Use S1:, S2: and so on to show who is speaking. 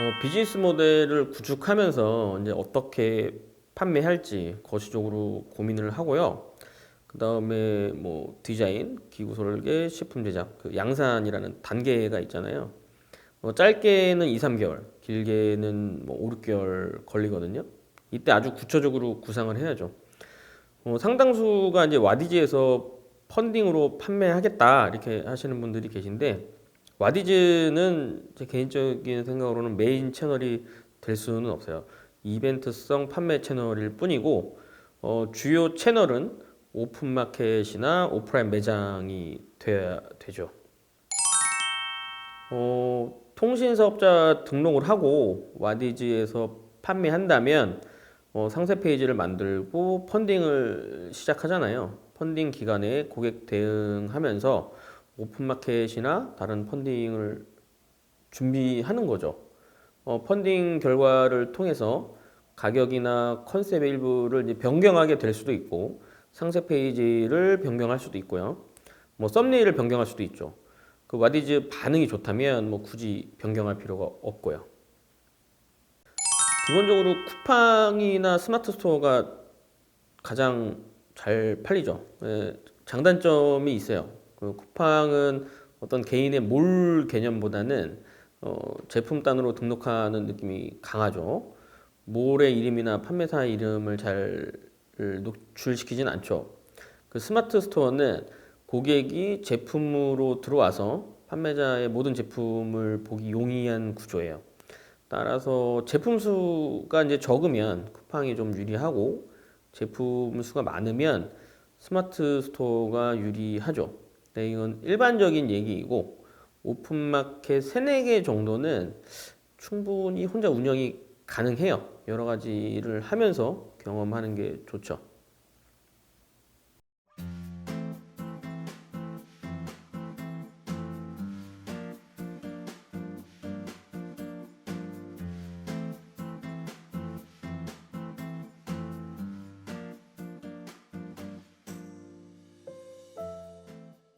S1: 어, 비즈니스 모델을 구축하면서 이제 어떻게 판매할지 거시적으로 고민을 하고요. 그 다음에 뭐 디자인, 기구 설계, 식품 제작, 그 양산이라는 단계가 있잖아요. 어, 짧게는 2, 3개월, 길게는 뭐 5, 6개월 걸리거든요. 이때 아주 구체적으로 구상을 해야죠. 어, 상당수가 이제 와디즈에서 펀딩으로 판매하겠다 이렇게 하시는 분들이 계신데 와디즈는 제 개인적인 생각으로는 메인 채널이 될 수는 없어요. 이벤트성 판매 채널일 뿐이고 어, 주요 채널은 오픈마켓이나 오프라인 매장이 돼야 되죠. 어, 통신사업자 등록을 하고 와디즈에서 판매한다면 어, 상세 페이지를 만들고 펀딩을 시작하잖아요. 펀딩 기간에 고객 대응하면서 오픈마켓이나 다른 펀딩을 준비하는 거죠. 어, 펀딩 결과를 통해서 가격이나 컨셉의 일부를 변경하게 될 수도 있고 상세 페이지를 변경할 수도 있고요. 뭐 썸네일을 변경할 수도 있죠. 그 와디즈 반응이 좋다면 뭐 굳이 변경할 필요가 없고요. 기본적으로 쿠팡이나 스마트 스토어가 가장 잘 팔리죠. 예, 장단점이 있어요. 그 쿠팡은 어떤 개인의 몰 개념보다는 어, 제품 단으로 등록하는 느낌이 강하죠. 몰의 이름이나 판매사 이름을 잘 노출시키진 않죠. 그 스마트 스토어는 고객이 제품으로 들어와서 판매자의 모든 제품을 보기 용이한 구조예요. 따라서 제품 수가 이제 적으면 쿠팡이 좀 유리하고 제품 수가 많으면 스마트 스토어가 유리하죠. 네, 이건 일반적인 얘기이고 오픈마켓 세네 개 정도는 충분히 혼자 운영이 가능해요. 여러 가지를 하면서 경험하는 게 좋죠.